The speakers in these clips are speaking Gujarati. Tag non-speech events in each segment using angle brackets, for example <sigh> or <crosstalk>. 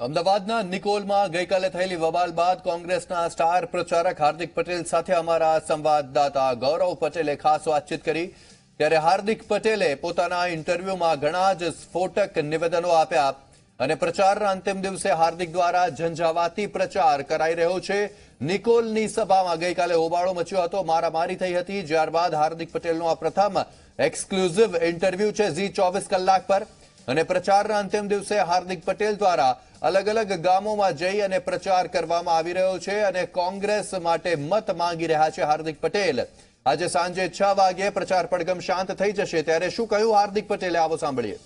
અમદાવાદના નિકોલમાં ગઈકાલે થયેલી વબાલ બાદ કોંગ્રેસના સ્ટાર પ્રચારક હાર્દિક પટેલ સાથે અમારા સંવાદદાતા ગૌરવ પટેલે ખાસ વાતચીત કરી. ત્યારે હાર્દિક પટેલે પોતાના ઇન્ટરવ્યુમાં ઘણા જ સ્ફોટક નિવેદનો આપ્યા અને પ્રચારના અંતિમ દિવસે હાર્દિક દ્વારા ઝંઝાવાતી પ્રચાર કરાઈ રહ્યો છે. નિકોલની સભામાં ગઈકાલે હોબાળો મચ્યો હતો, મારામારી થઈ હતી. ત્યારબાદ હાર્દિક પટેલનો આ પ્રથમ એક્સક્લુઝિવ ઇન્ટરવ્યુ છે ઝી ચોવીસ કલાક પર. અને પ્રચારના અંતિમ દિવસે હાર્દિક પટેલ દ્વારા અલગ અલગ ગામોમાં જઈ અને પ્રચાર કરવામાં આવી રહ્યો છે અને કોંગ્રેસ માટે મત માંગી રહ્યા છે હાર્દિક પટેલ. આજે સાંજે છ વાગે પ્રચાર પડગમ શાંત થઈ જશે. ત્યારે શું કહ્યું હાર્દિક પટેલે? આવો સાંભળીએ.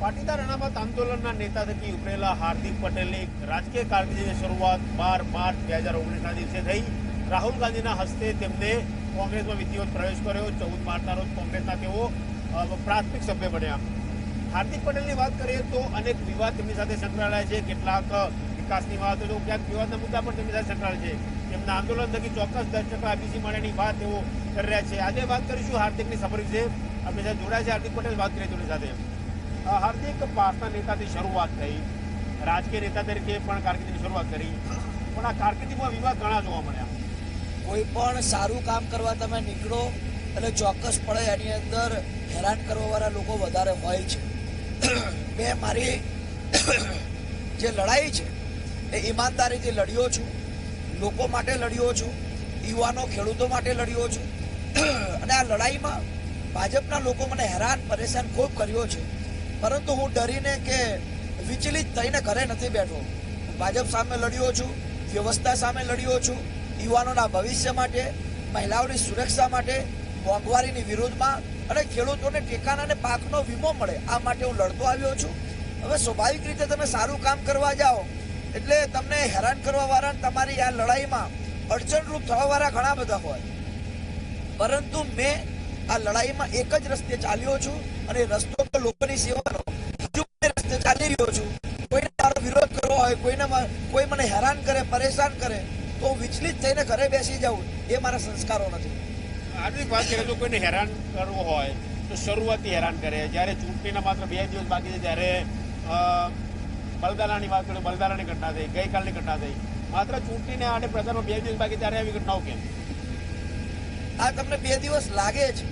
પાટીદાર અનામત આંદોલનના નેતા તરીકે ઉભરેલા હાર્દિક પટેલની રાજકીય કારકિર્દીની શરૂઆત બાર માર્ચ બે હજાર ઓગણીસના દિવસે થઈ. રાહુલ ગાંધીના હસ્તે તેમને કોંગ્રેસમાં વિધિવત પ્રવેશ કર્યો, ચૌદ માર્ચના રોજ કોંગ્રેસના તેઓ પ્રાથમિક સભ્ય બન્યા. હાર્દિક પટેલની વાત કરીએ તો અનેક વિવાદ તેમની સાથે સંકળાયેલા છે. કેટલાક વિકાસની વાત તો ક્યાંક વિવાદના મુદ્દા પણ તેમની સાથે સંકળાયેલ છે. તેમના આંદોલન થકી ચોક્કસ દસ ટકા આબીસી માટેની વાત તેઓ કરી રહ્યા છે. આજે વાત કરીશું હાર્દિકની સફર વિશે. આપણે સાથે જોડાયા છે હાર્દિક પટેલ. વાત કરીએ તેમની સાથે. હાર્દિક પાસના નેતાથી શરૂઆત થઈ. રાજકીય નેતા તરીકે પણ કારકિર્દીની શરૂઆત કરી. પણ આ કારકિર્દીમાં વિવાદ ઘણા જોવા મળ્યા. કોઈ પણ સારું કામ કરવા તમે નીકળો એટલે ચોક્કસપણે એની અંદર હેરાન કરવાવાળા લોકો વધારે હોય છે. મેં મારી જે લડાઈ છે, એ ઈમાનદારીથી લડ્યો છું, લોકો માટે લડ્યો છું, યુવાનો ખેડૂતો માટે લડ્યો છું. અને આ લડાઈમાં ભાજપના લોકો મને હેરાન, પરેશાન ખૂબ કર્યો છે. પરંતુ હું ડરીને કે વિચલિત થઈને ઘરે નથી બેઠો. ભાજપ સામે લડ્યો છું, વ્યવસ્થા સામે લડ્યો છું યુવાનોના ભવિષ્ય માટે, મહિલાઓની સુરક્ષા માટે, મોંઘવારીની વિરોધમાં અને ખેડૂતોને ટેકાના પાકનો વીમો મળે, આ માટે હું લડતો આવ્યો છું. હવે સ્વાભાવિક રીતે તમે સારું કામ કરવા જાઓ, એટલે તમને હેરાન કરવા વાળા તમારી આ લડાઈમાં અડચણરૂપ થવા વાળા ઘણા બધા હોય. પરંતુ મેં આ લડાઈમાં એક જ રસ્તે ચાલ્યો છું અને રસ્તો તો લોકોની સેવાનો હજુ રસ્તે ચાલી રહ્યો છું. કોઈને મારો વિરોધ કરવો હોય, કોઈને કોઈ મને હેરાન કરે, પરેશાન કરે તો વિચલિત થઈને ઘરે બેસી જવું એ મારા સંસ્કારો નથી. હાર્દિક વાત કરીએ તો કોઈને હેરાન કરવું હોય તો શરૂઆતથી હેરાન કરે. જ્યારે ચૂંટણીના માત્ર બે દિવસ બાકી છે ત્યારે બલદાલાની વાત કરીએ બલદાલાની ઘટના થઈ ગઈકાલની ઘટના થઈ. માત્ર ચૂંટણીને અને પ્રચારમાં બે દિવસ બાકી ત્યારે આવી ઘટનાઓ કેમ? આ તમને બે દિવસ લાગે છે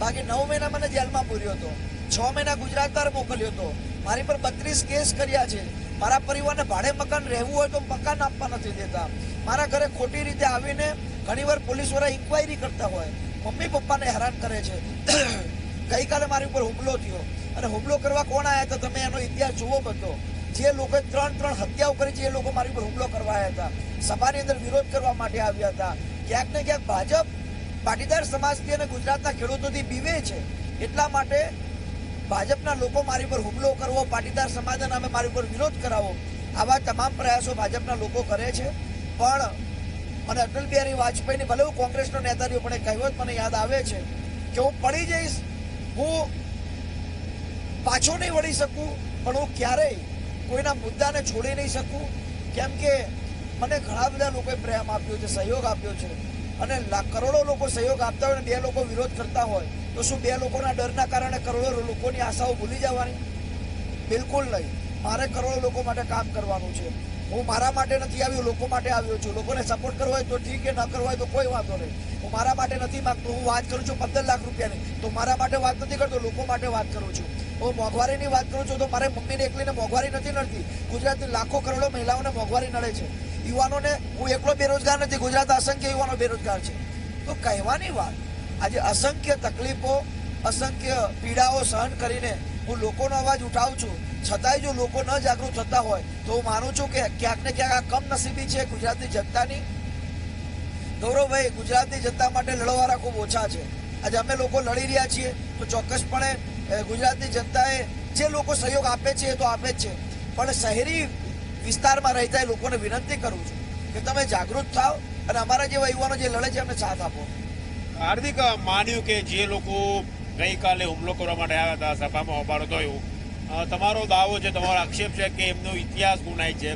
બાકી નવ મહિના મને જેલમાં પૂર્યો હતો. છ મહિના ગુજરાત બહાર મોકલ્યો હતો. મારી પર બત્રીસ કેસ કર્યા છે. મારા પરિવારને ભાડે મકાન રહેવું હોય તો મકાન આપવા નથી દેતા. મારા ઘરે ખોટી રીતે આવીને ઘણીવાર પોલીસવાળા ઇન્ક્વાયરી કરતા હોય. મમ્મી પપ્પાને હેરાન કરે છે. <clears throat> ગઈકાલે મારી ઉપર હુમલો થયો. અને હુમલો કરવા કોણ આવ્યા હતા તમે એનો ઇતિહાસ જુઓ બધો. જે લોકોએ ત્રણ ત્રણ હત્યાઓ કરી છે એ લોકો મારી ઉપર હુમલો કરવા આવ્યા હતા. સભાની અંદર વિરોધ કરવા માટે આવ્યા હતા. ક્યાંક ને ક્યાંક ભાજપ, પાટીદાર સમાજથી અને ગુજરાતના ખેડૂતોથી બીવે છે. એટલા માટે ભાજપના લોકો મારી પર હુમલો કરવો, પાટીદાર સમાજના નામે મારી પર વિરોધ કરાવો, આવા તમામ પ્રયાસો ભાજપના લોકો કરે છે. પણ મને અટલ બિહારી વાજપેયીની ભલે હું કોંગ્રેસનો નેતા રહ્યો પણ એ કહેવત મને યાદ આવે છે કે હું પડી જઈશ, હું પાછો નહીં વળી શકું, પણ હું ક્યારેય કોઈના મુદ્દાને છોડી નહીં શકું. કેમ કે મને ઘણા બધા લોકોએ પ્રેમ આપ્યો છે, સહયોગ આપ્યો છે. અને કરોડો લોકો સહયોગ આપતા હોય અને બે લોકો વિરોધ કરતા હોય, તો શું બે લોકોના ડરના કારણે કરોડો લોકોની આશાઓ ભૂલી જવાની? બિલકુલ નહીં. મારે કરોડો લોકો માટે કામ કરવાનું છે. હું મારા માટે નથી આવ્યો, લોકો માટે આવ્યો છું. લોકોને સપોર્ટ કરવો હોય તો ઠીક કે ન કરવો હોય તો કોઈ વાંધો નહીં. હું મારા માટે નથી માગતો, હું વાત કરું છું પંદર લાખ રૂપિયાની. તો મારા માટે વાત નથી કરતો, લોકો માટે વાત કરું છું. હું મોંઘવારીની વાત કરું છું તો મારે મમ્મીને એકલીને મોંઘવારી નથી નડતી. ગુજરાતની લાખો કરોડો મહિલાઓને મોંઘવારી નડે છે. યુવાનોને, હું એકલો બેરોજગાર નથી, ગુજરાત અસંખ્ય યુવાનો બેરોજગાર છે. તો કહેવાની વાત, આજે અસંખ્ય તકલીફો, અસંખ્ય પીડાઓ સહન કરીને હું લોકોનો અવાજ ઉઠાવું છું. છતાંય જો લોકો ન જાગૃત થતા હોય, તો હું માનું છું કે ક્યાંક ને ક્યાંક આ કમનસીબી છે ગુજરાતની જનતાની. ગૌરવભાઈ, ગુજરાતની જનતા માટે લડવાવાળા ખૂબ ઓછા છે. આજે અમે લોકો લડી રહ્યા છીએ, તો ચોક્કસપણે ગુજરાતની જનતાએ જે લોકો સહયોગ આપે છે એ તો આપે જ છે. પણ શહેરી વિસ્તારમાં રહેતા એ લોકોને વિનંતી કરું છું કે તમે જાગૃત થાઓ અને અમારા જેવા યુવાનો જે લડે છે એમને સાથ આપો. હાર્દિક માન્યું કે જે લોકો ગઈકાલે હુમલો કરવા માટે આવ્યા હતા, સભામાં હોબાળો થયો તમારો દાવો છે, તમારો આક્ષેપ છે કે એમનો ઇતિહાસ ગુનાય છે.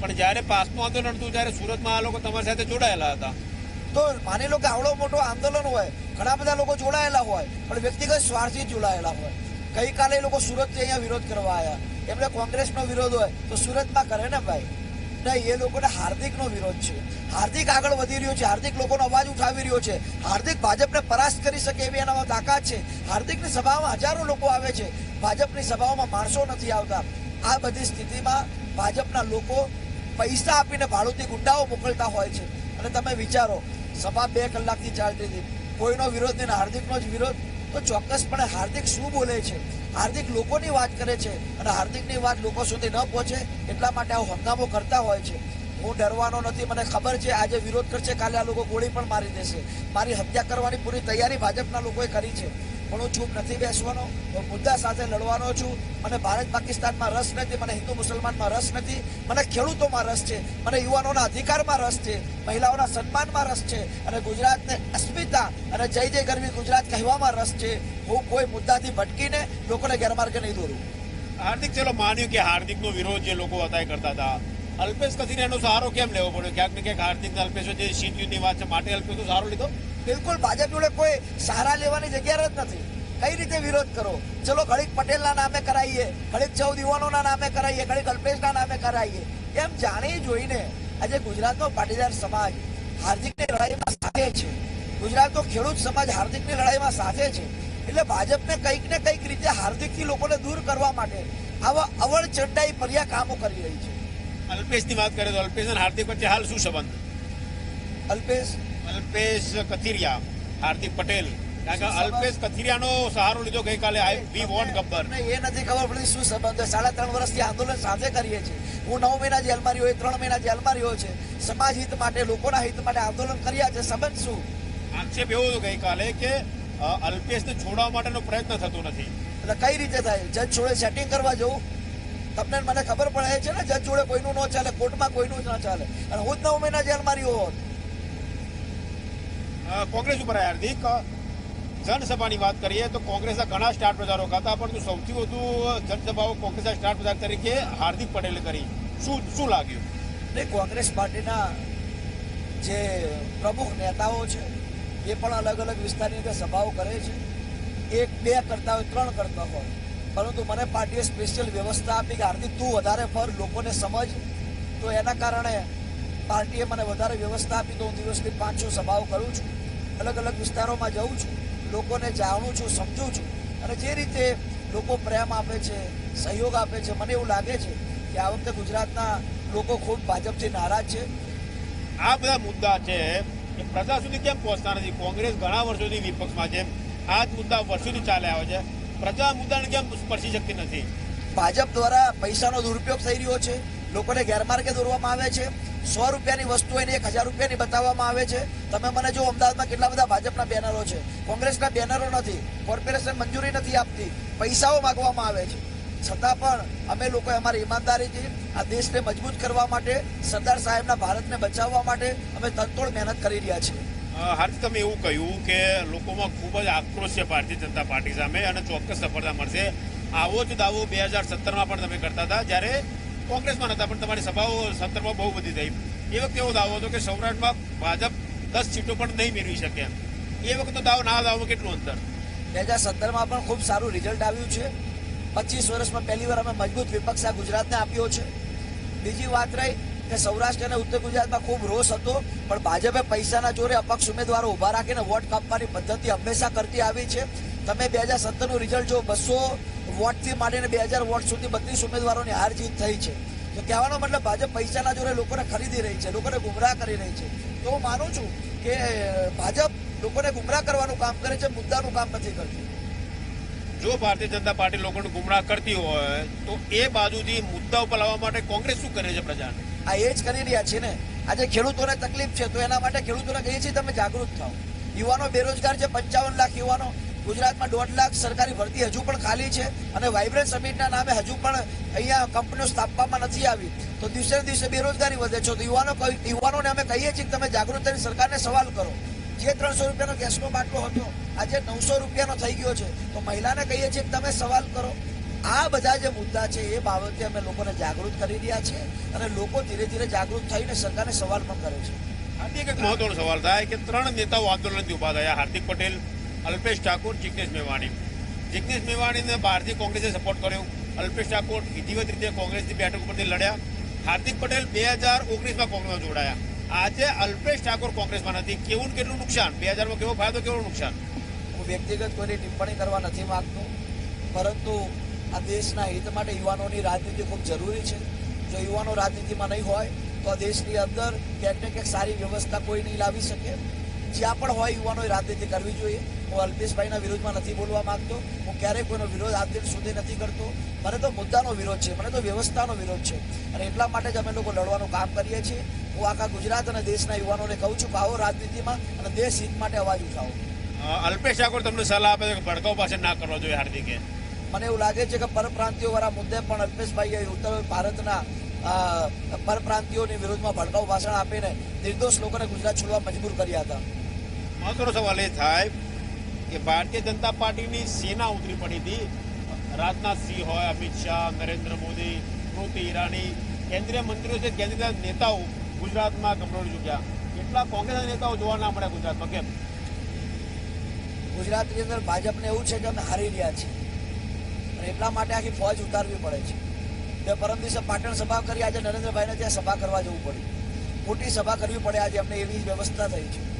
પણ જ્યારે પાસનું આંદોલન હતું, ત્યારે સુરતમાં આ લોકો તમારી સાથે જોડાયેલા હતા. તો માની લો કે આવડો મોટો આંદોલન હોય, ઘણા બધા લોકો જોડાયેલા હોય, પણ વ્યક્તિગત સ્વાર્થથી જોડાયેલા હોય. ગઈકાલે લોકો સુરતથી અહીંયા વિરોધ કરવા આવ્યા. એમને કોંગ્રેસનો વિરોધ હોય, તો સુરતમાં કરે ને ભાઈ? નહીં એ લોકોને હાર્દિકનો વિરોધ છે. હાર્દિક આગળ વધી રહ્યો છે. હાર્દિક લોકોનો અવાજ ઉઠાવી રહ્યો છે. હાર્દિક ભાજપને પરાસ્ત કરી શકે એવી એનામાં તાકાત છે. હાર્દિકની સભામાં હજારો લોકો આવે છે. ભાજપની સભાઓમાં માણસો નથી આવતા. આ બધી સ્થિતિમાં ભાજપના લોકો પૈસા આપીને ભાડુતી ગુંડાઓ મોકલતા હોય છે. અને તમે વિચારો, સભા બે કલાકથી ચાલતી હતી. કોઈનો વિરોધ નહીં, હાર્દિકનો જ વિરોધ. તો ચોક્કસપણે હાર્દિક શું બોલે છે? હાર્દિક લોકોની વાત કરે છે અને હાર્દિકની વાત લોકો સુધી ન પહોંચે એટલા માટે આવો હંગામો કરતા હોય છે. હું ડરવાનો નથી, મને ખબર છે આજે વિરોધ કરશે, કાલે આ લોકો ગોળી પણ મારી દેશે. મારી હત્યા કરવાની પૂરી તૈયારી ભાજપના લોકોએ કરી છે. હું ચૂપ નથી બેસવાનો, હું મુદ્દા સાથે લડવાનો છું મને ભારત પાકિસ્તાનમાં રસ નથી, મને હિન્દુ મુસલમાનમાં રસ નથી, મને ખેડૂતોમાં રસ છે, મને યુવાનોના અધિકારમાં રસ છે, મહિલાઓના સન્માનમાં રસ છે અને ગુજરાતને અસ્મિતા અને જય જય ગરવી ગુજરાત કહેવામાં રસ છે. હું કોઈ મુદ્દાથી ભટકીને લોકોને ગેરમાર્ગે નહીં દોરું. હાર્દિક, ચલો માન્યું કે હાર્દિકનો વિરોધ જે લોકો અત્યારે કરતા હતા. અલ્પેશ કથિરિયાનો સહારો કેમ લેવો પડ્યો? ક્યાંક ને ક્યાંક હાર્દિક અલ્પેશ જે સીટ યુદ્ધની વાત છે, માટે અલ્પેશનો સહારો લીધો? બિલકુલ ભાજપ જોડે કોઈ સહારા લેવાની જગ્યા જ નથી. કઈ રીતે વિરોધ કરો? ચલો ઘડીક પટેલના નામે કરાવીએ ઘડીક ચૌદ યુવાનોના નામે કરાવીએ ઘડીક અલ્પેશના નામે કરાવીએ એમ જાણી જોઈને આજે ગુજરાતનો પાટીદાર સમાજ હાર્દિકની લડાઈમાં સાથે છે. ગુજરાતનો ખેડૂત સમાજ હાર્દિકની લડાઈમાં સાથે છે. એટલે ભાજપને કંઈક ને કંઈક રીતે હાર્દિકથી લોકોને દૂર કરવા માટે આવા અવળ ચંડાઈ પર્યા કામો કરી રહી છે. અલ્પેશની વાત કરીએ તો અલ્પેશ અને હાર્દિક વચ્ચે હાલ શું સંબંધ? અલ્પેશ અલ્પેશ કથિરિયા હાર્દિક પટેલ. કારણ કે અલ્પેશ કથિરિયાનો સહારો લીધો ગઈકાલે આઈ વી વોન્ટ ગબ્બર. એ નથી ખબર પડતી શું સંબંધ સાડા ત્રણ વર્ષથી આંદોલન સાથે કરીએ છીએ. હું નવ મહિના જેલમાં રહ્યો એ ત્રણ મહિના જેલમાં રહ્યો છે. સમાજ હિત માટે લોકોના હિત માટે આંદોલન કર્યા છે. સંબંધ શું? આક્ષેપ એવો હતો ગઈકાલે કે અલ્પેશને છોડવા માટેનો પ્રયત્ન થતો નથી. એટલે કઈ રીતે થાય? જજ જોડે સેટિંગ કરવા જવું? તમને મને ખબર પડે છે ને જજ જોડે કોઈનું ન ચાલે કોર્ટમાં કોઈનું જ ન ચાલે. અને હું જ નવ મહિના જેલમાં રહ્યો હોત. કોંગ્રેસ ઉપર હાર્દિક. જનસભાની વાત કરીએ તો કોંગ્રેસના ઘણા સ્ટાર પ્રચારો હતા, પરંતુ સૌથી વધુ જનસભાઓ કોંગ્રેસના સ્ટાર પ્રચાર તરીકે હાર્દિક પટેલે કરી. શું શું લાગ્યું? ને કોંગ્રેસ પાર્ટીના જે પ્રમુખ નેતાઓ છે, એ પણ અલગ અલગ વિસ્તારની અંદર સભાઓ કરે છે. એક, બે કરતા હોય, ત્રણ કરતા હોય. પરંતુ મને પાર્ટીએ સ્પેશિયલ વ્યવસ્થા આપી કે હાર્દિક તું વધારે ફર, લોકોને સમજ. તો એના કારણે પાર્ટીએ મને વધારે વ્યવસ્થા આપી તો હું દિવસની પાંચ છ સભાઓ કરું છું. અલગ અલગ વિસ્તારોમાં જઉં છું. લોકોને જાણું છું સમજું છું. અને જે રીતે લોકો પ્રેમ આપે છે સહયોગ આપે છે મને એવું લાગે છે કે આ વખતે ગુજરાતના લોકો ખૂબ ભાજપથી નારાજ છે. આ બધા મુદ્દા છે એ પ્રજા સુધી કેમ પહોંચતા નથી? કોંગ્રેસ ઘણા વર્ષોથી વિપક્ષમાં છે. આ જ મુદ્દા વર્ષોથી ચાલે આવે છે. પ્રજા મુદ્દાને કેમ સ્પર્શી શકતી નથી? ભાજપ દ્વારા પૈસાનો દુરુપયોગ થઈ રહ્યો છે. લોકોને ગેરમાર્ગે દોરવામાં આવે છે. સો રૂપિયાની વસ્તુ એને એક હજાર રૂપિયાની બતાવવામાં આવે છે. તમે મને જો અમદાવાદમાં કેટલા બધા ભાજપના બેનરો છે, કોંગ્રેસના બેનરો નથી, કોર્પોરેશન મંજૂરી નથી આપતી, પૈસાઓ માગવામાં આવે છે. છતાં પણ અમે લોકો અમારી ઈમાનદારીથી આ દેશને મજબૂત કરવા માટે, સરદાર સાહેબના ભારતને બચાવવા માટે અમે તનતોડ મહેનત કરી રહ્યા છીએ. હાર્દિક, તમે એવું કહ્યું કે લોકોમાં ખૂબ જ આક્રોશ છે ભારતીય જનતા પાર્ટી સામે અને ચોક્કસ સફળતા મળશે. આવો જ દાવો બે હજાર સત્તરમાં પણ તમે કરતા હતા. જ્યારે કોંગ્રેસમાં નતા પણ તમારી સભાઓ સત્તરમાં બહુ બધી થઈ. એ વખતે એવો દાવો હતો કે સૌરાષ્ટ્રમાં ભાજપ દસ સીટો પણ નહીં મેળવી શકે એ વખતે દાવો, ના દાવો કેટલું અંતર? બે હજાર સત્તરમાં પણ ખૂબ સારું રિઝલ્ટ આવ્યું છે. પચીસ વર્ષમાં પહેલી વાર અમે મજબૂત વિપક્ષ આ ગુજરાતને આપ્યો છે. બીજી વાત રહી કે સૌરાષ્ટ્ર અને ઉત્તર ગુજરાતમાં ખૂબ રોષ હતો, પણ ભાજપે પૈસાના જોરે અપક્ષ ઉમેદવારો ઊભા રાખીને વોટ કાપવાની પદ્ધતિ હંમેશા કરતી આવી છે. તમે બે હજાર સત્તરનું રિઝલ્ટ જો બસો વોટથી માંડીને બે હજાર વોટ સુધી બત્રીસ ઉમેદવારોની હાર જીત થઈ છે. તો કહેવાનો મતલબ ભાજપ પૈસાના જોડે લોકોને ખરીદી રહી છે લોકોને ગુમરાહ કરી રહી છે. તો હું માનું છું કે ભાજપ લોકોને ગુમરાહ કરવાનું કામ કરે છે મુદ્દાનું કામ નથી કરતી. જો ભારતીય જનતા પાર્ટી લોકોને ગુમરાહ કરતી હોય તો એ બાજુથી મુદ્દા ઉપર લાવવા માટે કોંગ્રેસ શું કરે છે પ્રજાને? આ એ જ કરી રહ્યા છે ને. આજે ખેડૂતોને તકલીફ છે તો એના માટે ખેડૂતોને કહીએ છીએ તમે જાગૃત થાઓ. યુવાનો બેરોજગાર છે પંચાવન લાખ યુવાનો ગુજરાતમાં દોઢ લાખ સરકારી ભરતી હજુ પણ ખાલી છે અને વાઇબ્રન્ટ સમિટના નામે હજુ પણ અહીંયા કંપનીઓ સ્થાપવામાં નથી આવી. તો દિવસે દિવસે બેરોજગારી વધે છે. તો યુવાનો યુવાનોને અમે કહીએ છીએ કે તમે જાગૃત થઈને સરકારને સવાલ કરો. જે ત્રણસો રૂપિયાનો ગેસનો બાટલો હતો, આજે નવસો રૂપિયાનો થઈ ગયો છે. તો મહિલાને કહીએ છીએ કે તમે સવાલ કરો. આ બધા જે મુદ્દા છે એ બાબતે અમે લોકોને જાગૃત કરી રહ્યા છીએ અને લોકો ધીરે ધીરે જાગૃત થઈને સરકારને સવાલ પણ કરે છે. હાર્દિક, એક મહત્વનો સવાલ થાય કે ત્રણ નેતાઓ આંદોલનથી ઊભા થયા. હાર્દિક પટેલ અલ્પેશ ઠાકોર, જિગ્નેશ મેવાણી. જિગ્નેશ મેવાણીને બહારથી કોંગ્રેસે સપોર્ટ કર્યો. અલ્પેશ ઠાકોર વિધિવત રીતે કોંગ્રેસની બેઠક ઉપરથી લડ્યા. હાર્દિક પટેલ બે હજાર ઓગણીસમાં કોંગ્રેસમાં જોડાયા. આજે અલ્પેશ ઠાકોર કોંગ્રેસમાં નથી. કેવું કેટલું નુકસાન? બે હજારમાં કેવો ફાયદો, કેવું નુકસાન? હું વ્યક્તિગત કોઈની ટિપ્પણી કરવા નથી માગતો. પરંતુ આ દેશના હિત માટે યુવાનોની રાજનીતિ ખૂબ જરૂરી છે. જો યુવાનો રાજનીતિમાં નહીં હોય, તો દેશની અંદર ક્યાંક ને ક્યાંક સારી વ્યવસ્થા કોઈ નહીં લાવી શકે. જ્યાં પણ હોય યુવાનોએ રાજનીતિ કરવી જોઈએ. હું અલ્પેશભાઈના વિરોધમાં નથી બોલવા માંગતો. હું ક્યારેય કોઈનો વિરોધ આજ દિન સુધી નથી કરતો. મને તો મુદ્દાનો વિરોધ છે. મને તો વ્યવસ્થાનો વિરોધ છે. અને એટલા માટે જ અમે લોકો લડવાનું કામ કરીએ છીએ. હું આખા ગુજરાત અને દેશના યુવાનોને કહું છું કે આવો રાજનીતિમાં અને દેશ હિત માટે અવાજ ઉઠાવો. અલ્પેશ ઠાકોર તમને સલાહ આપે છે કે ભડકાઉ પાસે ના કરવો જોઈએ હાર્દિકે? મને એવું લાગે છે કે પરપ્રાંતિઓવાળા મુદ્દે પણ અલ્પેશભાઈએ ઉત્તર ભારતના પરપ્રાંતિઓની વિરોધમાં ભડકાઉ ભાષણ આપીને નિર્દોષ લોકોને ગુજરાત છોડવા મજબૂર કર્યા હતા. મહત્વનો સવાલ એ થાય કે ભારતીય જનતા પાર્ટીની સેના ઉતરી પડી હતી. રાજનાથ સિંહ હોય, અમિત શાહ, નરેન્દ્ર મોદી, સ્મૃતિ ઈરાની, કેન્દ્રીય મંત્રીઓ છે, કેન્દ્રીય નેતાઓ ગુજરાતમાં ગમરોડી ચૂક્યા. કેટલા કોંગ્રેસના નેતાઓ જોવા ના મળ્યા ગુજરાતમાં, કેમ? ગુજરાતની અંદર ભાજપને એવું છે કે અમે હારી રહ્યા છીએ. અને એટલા માટે આખી ફોજ ઉતારવી પડે છે. તે પરમ દિવસે પાટણ સભા કરી, આજે નરેન્દ્રભાઈને ત્યાં સભા કરવા જવું પડ્યું. મોટી સભા કરવી પડે, આજે અમને એવી વ્યવસ્થા થઈ છે.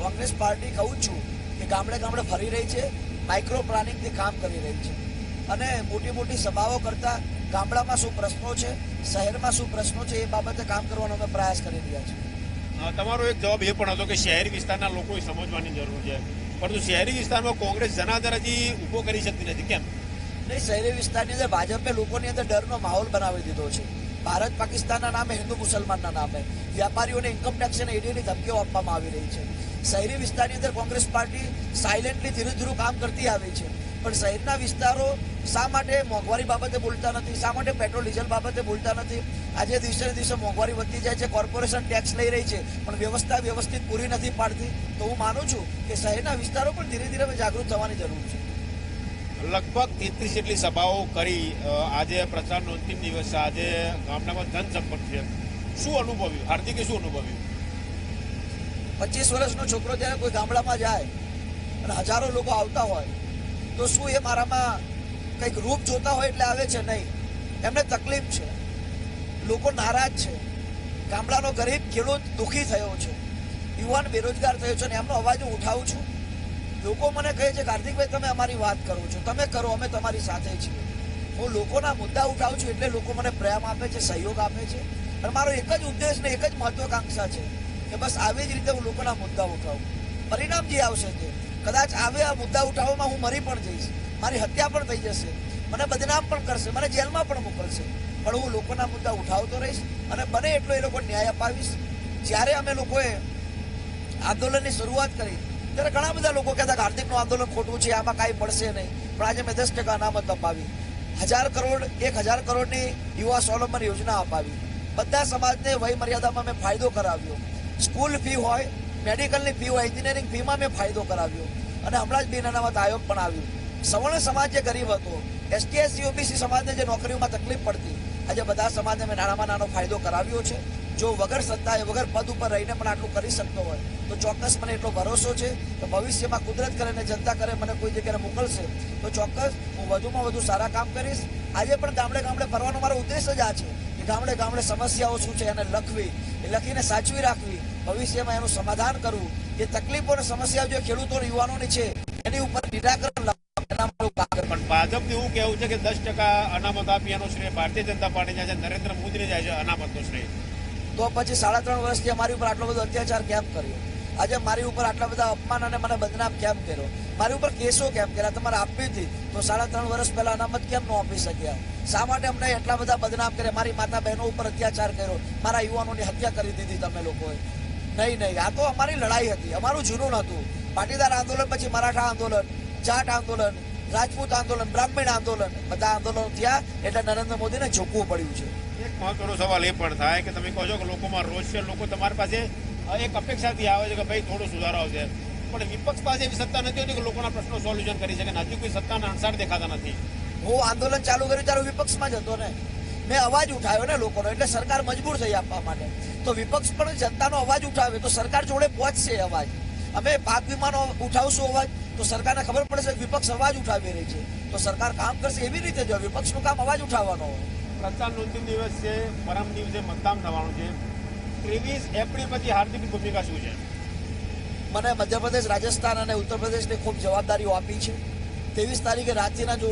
કોંગ્રેસ પાર્ટી કહું છું કે ગામડે ગામડે ફરી રહી છે માઇક્રો પ્લાનિંગથી કામ કરી રહી છે. અને મોટી મોટી સભાઓ કરતા ગામડામાં શું પ્રશ્નો છે શહેરમાં શું પ્રશ્નો છે એ બાબતે કામ કરવાનો અમે પ્રયાસ કરી રહ્યા છીએ. તમારો એક જવાબ એ પણ હતો કે શહેરી વિસ્તારના લોકોએ સમજવાની જરૂર છે. પરંતુ શહેરી વિસ્તારમાં કોંગ્રેસ જનાદર હજી ઊભો કરી શકતી નથી. કેમ? નહીં શહેરી વિસ્તારની અંદર ભાજપે લોકોની અંદર ડરનો માહોલ બનાવી દીધો છે. ભારત પાકિસ્તાનના નામે, હિન્દુ મુસલમાનના નામે વ્યાપારીઓને ઇન્કમ ટેક્સ અને ઈડીની ધમકીઓ આપવામાં આવી રહી છે. શહેરી વિસ્તારની અંદર કોંગ્રેસ પાર્ટી સાયલેન્ટલી ધીરે ધીરે કામ કરતી આવી છે. પણ શહેરના વિસ્તારો શા માટે મોંઘવારી બાબતે બોલતા નથી? શા માટે પેટ્રોલ, ડીઝલ બાબતે બોલતા નથી? આજે દિવસે દિવસે મોંઘવારી વધતી જાય છે, કોર્પોરેશન ટેક્સ લઈ રહી છે, પણ વ્યવસ્થા વ્યવસ્થિત પૂરી નથી પાડતી. તો હું માનું છું કે શહેરના વિસ્તારો પણ ધીરે ધીરે જાગૃત થવાની જરૂર છે. લગભગ તેત્રીસ જેટલી સભાઓ કરી આજે પ્રચારનો અંતિમ દિવસ આજે ગામડામાં જનસંપર્ક છે. શું અનુભવ્યું? હાર્દિકે શું અનુભવ્યું? પચીસ વર્ષનો છોકરો જ્યારે કોઈ ગામડામાં જાય અને હજારો લોકો આવતા હોય, તો શું એ મારામાં કંઈક રૂપ જોતા હોય એટલે આવે છે? નહીં. એમને તકલીફ છે. લોકો નારાજ છે. ગામડાનો ગરીબ ખેડૂત દુઃખી થયો છે. યુવાન બેરોજગાર થયો છે અને એમનો અવાજ હું ઉઠાવું છું. લોકો મને કહે છે કાર્તિકભાઈ તમે અમારી વાત કરો છો. તમે કરો, અમે તમારી સાથે છીએ. હું લોકોના મુદ્દા ઉઠાવું છું એટલે લોકો મને પ્રેમ આપે છે, સહયોગ આપે છે. અને મારો એક જ ઉદ્દેશ ને એક જ મહત્વાકાંક્ષા છે કે બસ આવી જ રીતે હું લોકોના મુદ્દા ઉઠાવું. પરિણામ જે આવશે તે. કદાચ આવે આ મુદ્દા ઉઠાવવામાં હું મરી પણ જઈશ. મારી હત્યા પણ થઈ જશે. મને બદનામ પણ કરશે. મને જેલમાં પણ મોકલશે. પણ હું લોકોના મુદ્દા ઉઠાવતો રહીશ અને બને એટલો એ લોકો ન્યાય અપાવીશ. જ્યારે અમે લોકોએ આંદોલનની શરૂઆત કરી ત્યારે ઘણા બધા લોકો કહેતા કે હાર્દિકનું આંદોલન ખોટું છે, આમાં કાંઈ પડશે નહીં. પણ આજે મેં દસ ટકા અનામત અપાવી. હજાર કરોડ, એક હજાર કરોડની યુવા સ્વાવલંબન યોજના અપાવી. બધા સમાજને વય મર્યાદામાં મેં ફાયદો કરાવ્યો. સ્કૂલ ફી હોય, મેડિકલની ફી હોય, એન્જિનિયરિંગ ફીમાં મેં ફાયદો કરાવ્યો. અને હમણાં જ બિન અનામત આયોગ પણ આવ્યું. સવર્ણ સમાજ જે ગરીબ હતો, એસટી એસસી ઓબીસી સમાજને જે નોકરીઓમાં તકલીફ પડતી, આજે બધા સમાજને મેં નાનામાં નાનો ફાયદો કરાવ્યો છે. જો વગર સત્તાએ વગર પદ ઉપર રહીને પણ આટલું કરી શકતો હોય, તો ચોક્કસ મને એટલો ભરોસો છે કે ભવિષ્યમાં કુદરત કરે ને જનતા કરે, મને કોઈ જગ્યાએ મોકલશે. તો ચોક્કસ હું વધુમાં વધુ સારા કામ કરીશ. આજે પણ ગામડે ગામડે ફરવાનો મારો ઉદ્દેશ જ આ છે કે ગામડે ગામડે સમસ્યાઓ શું છે એને લખવી, એ લખીને સાચવી રાખવી, ભવિષ્યમાં એનું સમાધાન કરવું. એ તકલીફો અને સમસ્યાઓ જે ખેડૂતો યુવાનોની છે, એની ઉપર નિરાકરણ. પણ ભાજપનું એવું કહેવું છે કે દસ ટકા અનામત આપી એનો શ્રેય ભારતીય જનતા પાર્ટી જાય છે, નરેન્દ્ર મોદીને જાય છે અનામતનો શ્રેય. તો પછી સાડા ત્રણ વર્ષથી અમારી ઉપર આટલો બધો અત્યાચાર કેમ કર્યો? આજે મારી ઉપર આટલા બધા અપમાન અને મને બદનામ કેમ કર્યો? મારી ઉપર કેસો કેમ કર્યા? તમારે આપવી હતી તો સાડા ત્રણ વર્ષ પહેલા અનામત કેમ ન આપી શક્યા? શા માટે અમને એટલા બધા બદનામ કર્યા? મારી માતા બહેનો ઉપર અત્યાચાર કર્યો. મારા યુવાનોની હત્યા કરી દીધી તમે લોકોએ. નહીં નહીં. આ તો અમારી લડાઈ હતી. અમારું જૂનું હતું પાટીદાર આંદોલન પછી મરાઠા આંદોલન, જાટ આંદોલન, રાજપૂત આંદોલન, બ્રાહ્મણ આંદોલન, બધા આંદોલનો થયા એટલે નરેન્દ્ર મોદીને ઝૂકવું પડ્યું છે. એક મહત્વનો સવાલ એ પણ થાય કે તમે કહો છો કે લોકોમાં રોષ છે, લોકો તમારી પાસે એક અપેક્ષાથી આવે છે કે ભાઈ થોડો સુધારો આવશે પણ વિપક્ષ પાસે એવી સત્તા નથી હોતી કે લોકોના પ્રશ્નો સોલ્યુશન કરી શકે હજી કોઈ સત્તાના અણસાર દેખાતા નથી. હું આંદોલન ચાલુ કર્યું ત્યારે વિપક્ષમાં જ હતો ને. મેં અવાજ ઉઠાવ્યો ને લોકોનો, એટલે સરકાર મજબૂર થઈ આપવા માટે. તો વિપક્ષ પણ જનતાનો અવાજ ઉઠાવે, તો સરકાર જોડે પહોંચશે અવાજ. અમે પાક વીમાનો ઉઠાવશું અવાજ, તો સરકારને ખબર પડશે વિપક્ષ અવાજ ઉઠાવી રહી છે. તો સરકાર કામ કરશે એવી રીતે જો વિપક્ષનું કામ અવાજ ઉઠાવવાનો હોય. પ્રચાર અંતિમ દિવસ છે, પરમ દિવસે મતદાન થવાનું છે. ત્રેવીસ એપ્રિલ પછી હાર્દિકની ભૂમિકા શું છે? મને મધ્યપ્રદેશ, રાજસ્થાન અને ઉત્તર પ્રદેશને ખૂબ જવાબદારીઓ આપી છે. ત્રેવીસ તારીખે રાજ્યના જો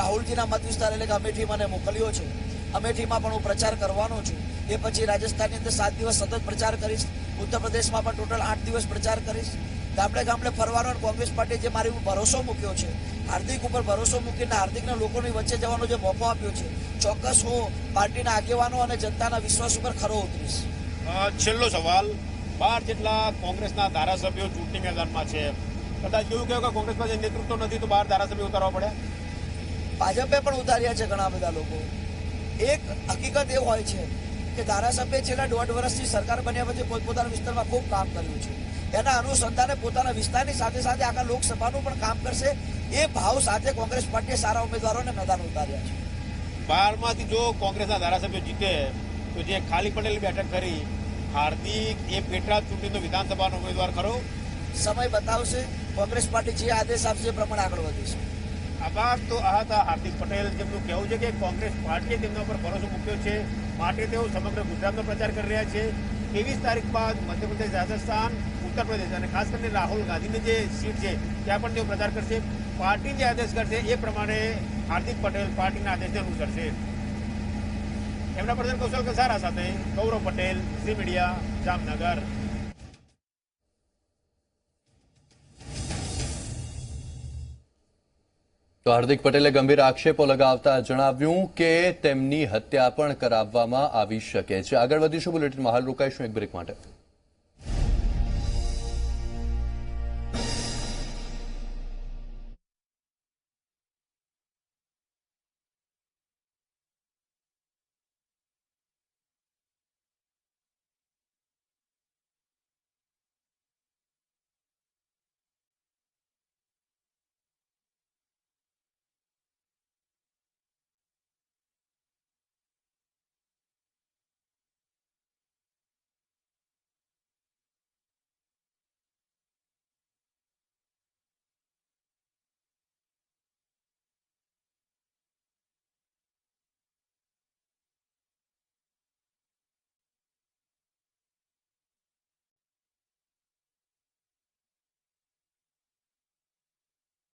રાહુલજીના મત વિસ્તાર એટલે કે અમેઠી મને મોકલ્યો છે. અમેઠીમાં પણ હું પ્રચાર કરવાનો છું. એ પછી રાજસ્થાનની અંદર સાત દિવસ સતત પ્રચાર કરીશ. ઉત્તર પ્રદેશમાં પણ ટોટલ આઠ દિવસ પ્રચાર કરીશ. ગામડે ગામડે ફરવાનો અને કોંગ્રેસ પાર્ટીએ જે મારી ભરોસો મૂક્યો છે હાર્દિક ઉપર ભરોસો મૂકીને હાર્દિકના લોકોની વચ્ચે જવાનો જે મોકો આપ્યો છે ચોક્કસ હું પાર્ટીના આગેવાનો અને જનતાના વિશ્વાસ ઉપર ખરો ઉતરીશ. છેલ્લો સવાલ બાર જેટલા કોંગ્રેસના ધારાસભ્યો ચૂંટણી મેદાનમાં છે કદાચ એવું કહ્યું કે કોંગ્રેસ પાસે નેતૃત્વ નથી તો બાર ધારાસભ્યો ઉતારવા પડ્યા? ભાજપે પણ ઉતાર્યા છે ઘણા બધા લોકો. એક હકીકત એ હોય છે કે ધારાસભ્ય છેલ્લા દોઢ વર્ષથી સરકાર બન્યા પછી પોતપોતાના વિસ્તારમાં ખૂબ કામ કર્યું છે. એના અનુસંધાને પોતાના વિસ્તારની સાથે સાથે આખા લોકસભાનું પણ કામ કરશે. એ ભાવ સાથે કોંગ્રેસ પાર્ટીએ સારા ઉમેદવારોને મેદાન ઉતાર્યા છે. બારમાંથી જો કોંગ્રેસના ધારાસભ્યો જીતે તો જે ખાલી પડેલી બેઠક કરી હાર્દિક એ પેટા ચૂંટણીનો વિધાનસભાનો ઉમેદવાર ખરો? સમય બતાવશે. કોંગ્રેસ પાર્ટી જે આદેશ આપશે એ પ્રમાણે આગળ વધીશું. આભાર તો આ હતા હાર્દિક પટેલ જેમનું કહેવું છે કે કોંગ્રેસ પાર્ટીએ તેમના ઉપર ભરોસો મૂક્યો છે. માટે તેઓ સમગ્ર ગુજરાતનો પ્રચાર કરી રહ્યા છે. ત્રેવીસ તારીખ બાદ મધ્યપ્રદેશ રાજસ્થાન ઉત્તર પ્રદેશ અને ખાસ કરીને રાહુલ ગાંધીની જે સીટ છે, ત્યાં પણ તેઓ પ્રચાર કરશે. પાર્ટી જે આદેશ કરશે એ પ્રમાણે હાર્દિક પટેલ પાર્ટીના આદેશને અનુસરશે. એમના પ્રધાન કૌશલ કસારા સાથે ગૌરવ પટેલ, ઝી મીડિયા, જામનગર. તો હાર્દિક પટેલે ગંભીર આક્ષેપો લગાવતા જણાવ્યું કે તેમની હત્યા પણ કરાવવામાં આવી શકે છે. આગળ વધીશું બુલેટિનમાં. હાલ રોકાઈશું એક બ્રેક માટે.